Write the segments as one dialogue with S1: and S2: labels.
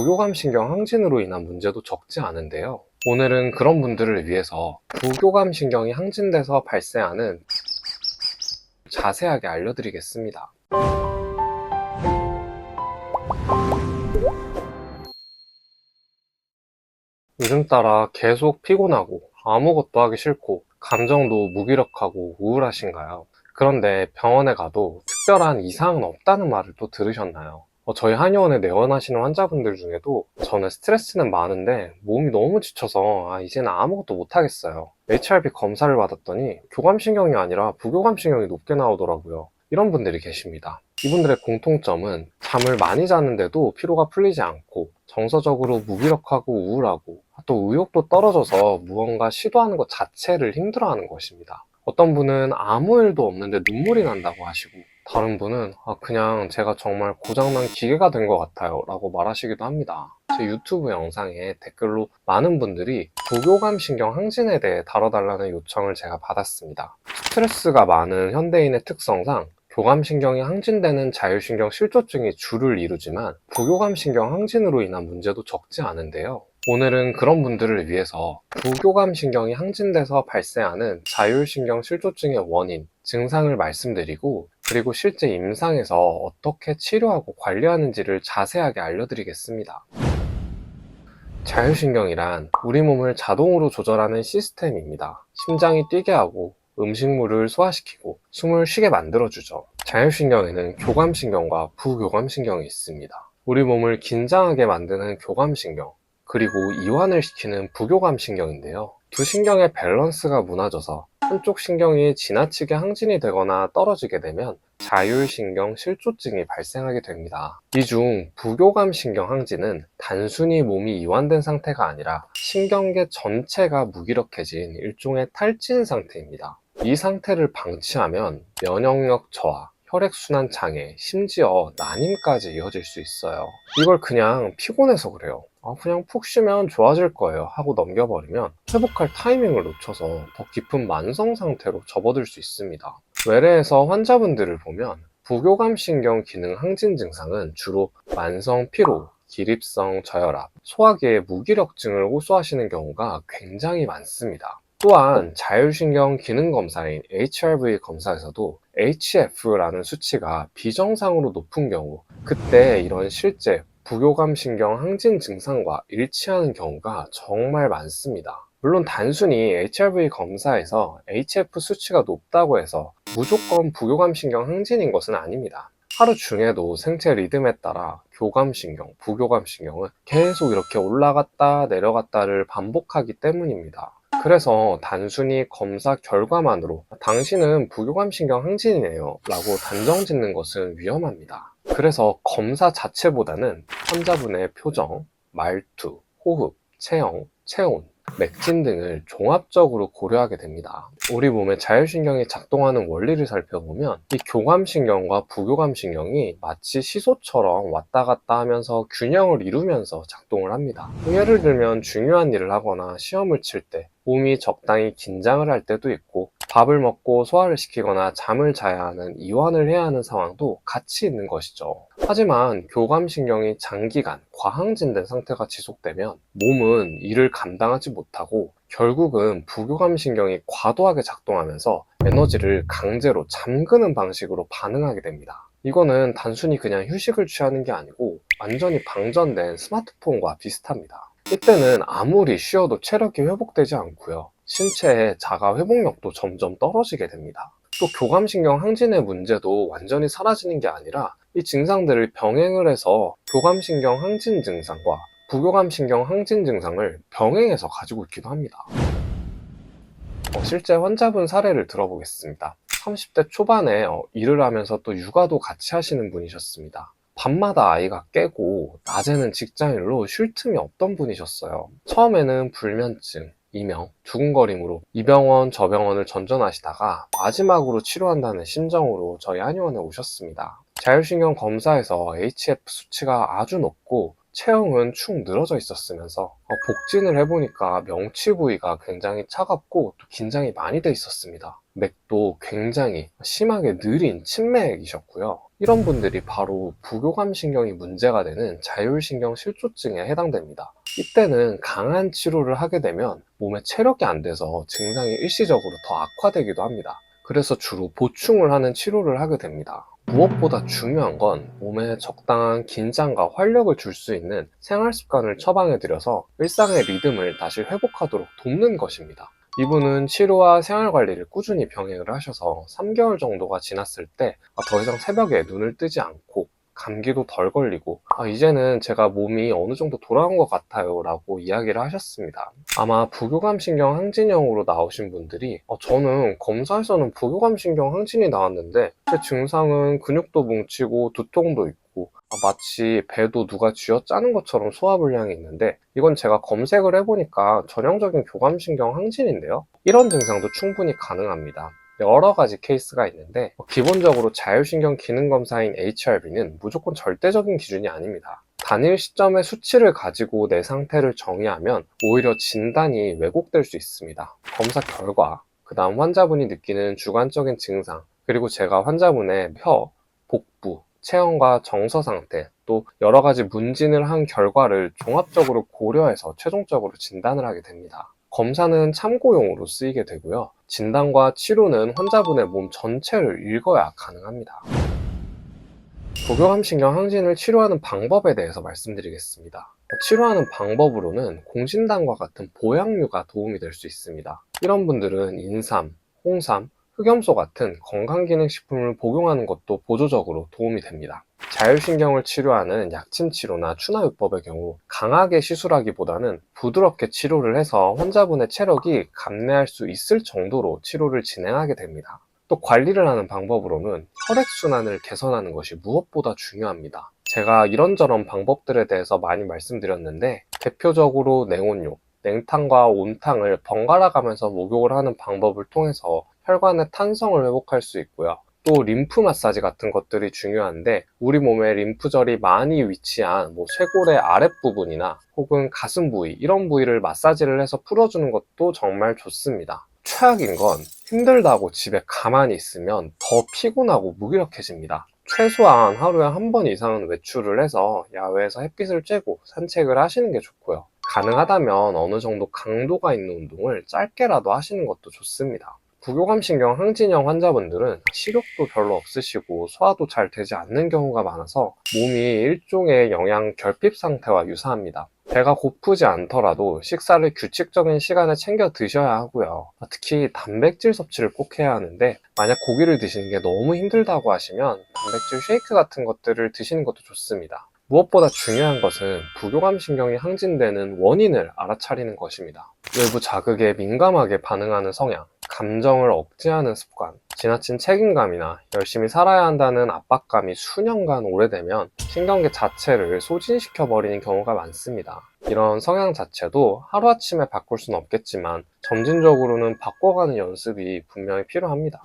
S1: 부교감 신경 항진으로 인한 문제도 적지 않은데요. 오늘은 그런 분들을 위해서 부교감 신경이 항진돼서 발생하는 자세하게 알려드리겠습니다. 요즘 따라 계속 피곤하고 아무것도 하기 싫고 감정도 무기력하고 우울하신가요? 그런데 병원에 가도 특별한 이상은 없다는 말을 또 들으셨나요? 어, 저희 한의원에 내원하시는 환자분들 중에도 저는 스트레스는 많은데 몸이 너무 지쳐서 아, 이제는 아무것도 못하겠어요. HRV 검사를 받았더니 교감신경이 아니라 부교감신경이 높게 나오더라고요. 이런 분들이 계십니다. 이분들의 공통점은 잠을 많이 자는데도 피로가 풀리지 않고 정서적으로 무기력하고 우울하고 또 의욕도 떨어져서 무언가 시도하는 것 자체를 힘들어하는 것입니다. 어떤 분은 아무 일도 없는데 눈물이 난다고 하시고 다른 분은 아, 그냥 제가 정말 고장난 기계가 된 것 같아요 라고 말하시기도 합니다. 제 유튜브 영상에 댓글로 많은 분들이 부교감 신경 항진에 대해 다뤄달라는 요청을 제가 받았습니다. 스트레스가 많은 현대인의 특성상 교감신경이 항진되는 자율신경 실조증이 주를 이루지만 부교감신경 항진으로 인한 문제도 적지 않은데요. 오늘은 그런 분들을 위해서 부교감신경이 항진돼서 발생하는 자율신경 실조증의 원인, 증상을 말씀드리고 그리고 실제 임상에서 어떻게 치료하고 관리하는지를 자세하게 알려드리겠습니다. 자율신경이란 우리 몸을 자동으로 조절하는 시스템입니다. 심장이 뛰게 하고 음식물을 소화시키고 숨을 쉬게 만들어주죠. 자율신경에는 교감신경과 부교감신경이 있습니다. 우리 몸을 긴장하게 만드는 교감신경, 그리고 이완을 시키는 부교감 신경인데요. 두 신경의 밸런스가 무너져서 한쪽 신경이 지나치게 항진이 되거나 떨어지게 되면 자율신경 실조증이 발생하게 됩니다. 이 중 부교감 신경 항진은 단순히 몸이 이완된 상태가 아니라 신경계 전체가 무기력해진 일종의 탈진 상태입니다. 이 상태를 방치하면 면역력 저하, 혈액순환 장애, 심지어 난임까지 이어질 수 있어요. 이걸 그냥 피곤해서 그래요. 아, 그냥 푹 쉬면 좋아질 거예요 하고 넘겨버리면 회복할 타이밍을 놓쳐서 더 깊은 만성 상태로 접어들 수 있습니다. 외래에서 환자분들을 보면 부교감신경 기능 항진 증상은 주로 만성 피로, 기립성 저혈압, 소화기의 무기력증을 호소하시는 경우가 굉장히 많습니다. 또한 자율신경 기능 검사인 HRV 검사에서도 HF라는 수치가 비정상으로 높은 경우 그때 이런 실제 부교감 신경 항진 증상과 일치하는 경우가 정말 많습니다. 물론 단순히 HRV 검사에서 HF 수치가 높다고 해서 무조건 부교감신경 항진인 것은 아닙니다. 하루 중에도 생체 리듬에 따라 교감신경, 부교감신경은 계속 이렇게 올라갔다 내려갔다를 반복하기 때문입니다. 그래서 단순히 검사 결과만으로 당신은 부교감신경 항진이네요 라고 단정 짓는 것은 위험합니다. 그래서 검사 자체보다는 환자분의 표정, 말투, 호흡, 체형, 체온, 맥진 등을 종합적으로 고려하게 됩니다. 우리 몸의 자율신경이 작동하는 원리를 살펴보면 이 교감신경과 부교감신경이 마치 시소처럼 왔다 갔다 하면서 균형을 이루면서 작동을 합니다. 예를 들면 중요한 일을 하거나 시험을 칠 때 몸이 적당히 긴장을 할 때도 있고 밥을 먹고 소화를 시키거나 잠을 자야 하는 이완을 해야 하는 상황도 같이 있는 것이죠. 하지만 교감신경이 장기간 과항진된 상태가 지속되면 몸은 이를 감당하지 못하고 결국은 부교감신경이 과도하게 작동하면서 에너지를 강제로 잠그는 방식으로 반응하게 됩니다. 이거는 단순히 그냥 휴식을 취하는 게 아니고 완전히 방전된 스마트폰과 비슷합니다. 이때는 아무리 쉬어도 체력이 회복되지 않고요. 신체의 자가 회복력도 점점 떨어지게 됩니다. 또 교감신경 항진의 문제도 완전히 사라지는 게 아니라 이 증상들을 병행을 해서 교감신경 항진 증상과 부교감신경 항진 증상을 병행해서 가지고 있기도 합니다. 어, 실제 환자분 사례를 들어보겠습니다. 30대 초반에 어, 일을 하면서 또 육아도 같이 하시는 분이셨습니다. 밤마다 아이가 깨고 낮에는 직장일로 쉴 틈이 없던 분이셨어요. 처음에는 불면증, 이명, 두근거림으로 이 병원 저 병원을 전전하시다가 마지막으로 치료한다는 심정으로 저희 한의원에 오셨습니다. 자율신경 검사에서 HF 수치가 아주 높고 체형은 축 늘어져 있었으면서 어, 복진을 해보니까 명치 부위가 굉장히 차갑고 또 긴장이 많이 돼 있었습니다. 맥도 굉장히 심하게 느린 침맥이셨고요. 이런 분들이 바로 부교감 신경이 문제가 되는 자율신경 실조증에 해당됩니다. 이때는 강한 치료를 하게 되면 몸에 체력이 안 돼서 증상이 일시적으로 더 악화되기도 합니다. 그래서 주로 보충을 하는 치료를 하게 됩니다. 무엇보다 중요한 건 몸에 적당한 긴장과 활력을 줄 수 있는 생활 습관을 처방해드려서 일상의 리듬을 다시 회복하도록 돕는 것입니다. 이분은 치료와 생활 관리를 꾸준히 병행을 하셔서 3개월 정도가 지났을 때 더 이상 새벽에 눈을 뜨지 않고 감기도 덜 걸리고 아, 이제는 제가 몸이 어느 정도 돌아온 것 같아요 라고 이야기를 하셨습니다. 아마 부교감신경 항진형으로 나오신 분들이 어, 저는 검사에서는 부교감신경 항진이 나왔는데 제 증상은 근육도 뭉치고 두통도 있고 아, 마치 배도 누가 쥐어 짜는 것처럼 소화불량이 있는데 이건 제가 검색을 해보니까 전형적인 교감신경 항진인데요. 이런 증상도 충분히 가능합니다 여러 가지 케이스가 있는데 기본적으로 자율신경 기능 검사인 HRB는 무조건 절대적인 기준이 아닙니다. 단일 시점의 수치를 가지고 내 상태를 정의하면 오히려 진단이 왜곡될 수 있습니다. 검사 결과, 그 다음 환자분이 느끼는 주관적인 증상, 그리고 제가 환자분의 혀, 복부, 체형과 정서 상태, 또 여러 가지 문진을 한 결과를 종합적으로 고려해서 최종적으로 진단을 하게 됩니다. 검사는 참고용으로 쓰이게 되고요. 진단과 치료는 환자분의 몸 전체를 읽어야 가능합니다. 부교감신경 항진을 치료하는 방법에 대해서 말씀드리겠습니다. 치료하는 방법으로는 공진단과 같은 보양류가 도움이 될 수 있습니다. 이런 분들은 인삼, 홍삼, 흑염소 같은 건강기능식품을 복용하는 것도 보조적으로 도움이 됩니다. 자율신경을 치료하는 약침 치료나 추나요법의 경우 강하게 시술하기보다는 부드럽게 치료를 해서 환자분의 체력이 감내할 수 있을 정도로 치료를 진행하게 됩니다. 또 관리를 하는 방법으로는 혈액순환을 개선하는 것이 무엇보다 중요합니다. 제가 이런저런 방법들에 대해서 많이 말씀드렸는데 대표적으로 냉온욕, 냉탕과 온탕을 번갈아 가면서 목욕을 하는 방법을 통해서 혈관의 탄성을 회복할 수 있고요. 또 림프 마사지 같은 것들이 중요한데 우리 몸에 림프절이 많이 위치한 뭐 쇄골의 아랫부분이나 혹은 가슴 부위 이런 부위를 마사지를 해서 풀어주는 것도 정말 좋습니다. 최악인 건 힘들다고 집에 가만히 있으면 더 피곤하고 무기력해집니다. 최소한 하루에 한 번 이상은 외출을 해서 야외에서 햇빛을 쬐고 산책을 하시는 게 좋고요. 가능하다면 어느 정도 강도가 있는 운동을 짧게라도 하시는 것도 좋습니다. 부교감신경 항진형 환자분들은 식욕도 별로 없으시고 소화도 잘 되지 않는 경우가 많아서 몸이 일종의 영양 결핍 상태와 유사합니다. 배가 고프지 않더라도 식사를 규칙적인 시간에 챙겨 드셔야 하고요. 특히 단백질 섭취를 꼭 해야 하는데 만약 고기를 드시는 게 너무 힘들다고 하시면 단백질 쉐이크 같은 것들을 드시는 것도 좋습니다. 무엇보다 중요한 것은 부교감 신경이 항진되는 원인을 알아차리는 것입니다. 외부 자극에 민감하게 반응하는 성향, 감정을 억제하는 습관, 지나친 책임감이나 열심히 살아야 한다는 압박감이 수년간 오래되면 신경계 자체를 소진시켜 버리는 경우가 많습니다. 이런 성향 자체도 하루아침에 바꿀 수는 없겠지만 점진적으로는 바꿔가는 연습이 분명히 필요합니다.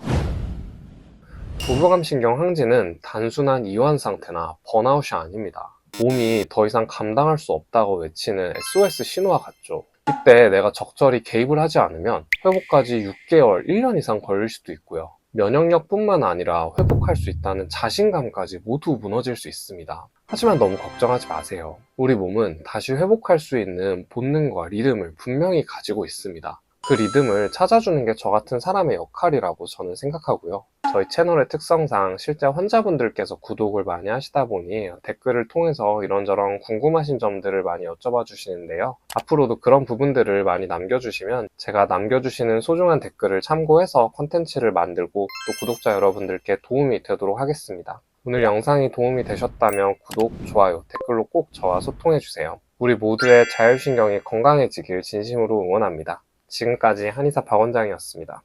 S1: 부교감신경 항진은 단순한 이완 상태나 번아웃이 아닙니다. 몸이 더 이상 감당할 수 없다고 외치는 SOS 신호와 같죠. 이때 내가 적절히 개입을 하지 않으면 회복까지 6개월, 1년 이상 걸릴 수도 있고요. 면역력뿐만 아니라 회복할 수 있다는 자신감까지 모두 무너질 수 있습니다. 하지만 너무 걱정하지 마세요. 우리 몸은 다시 회복할 수 있는 본능과 리듬을 분명히 가지고 있습니다. 그 리듬을 찾아주는 게 저 같은 사람의 역할이라고 저는 생각하고요. 저희 채널의 특성상 실제 환자분들께서 구독을 많이 하시다 보니 댓글을 통해서 이런저런 궁금하신 점들을 많이 여쭤봐 주시는데요. 앞으로도 그런 부분들을 많이 남겨주시면 제가 남겨주시는 소중한 댓글을 참고해서 컨텐츠를 만들고 또 구독자 여러분들께 도움이 되도록 하겠습니다. 오늘 영상이 도움이 되셨다면 구독, 좋아요, 댓글로 꼭 저와 소통해주세요. 우리 모두의 자율신경이 건강해지길 진심으로 응원합니다. 지금까지 한의사 박원장이었습니다.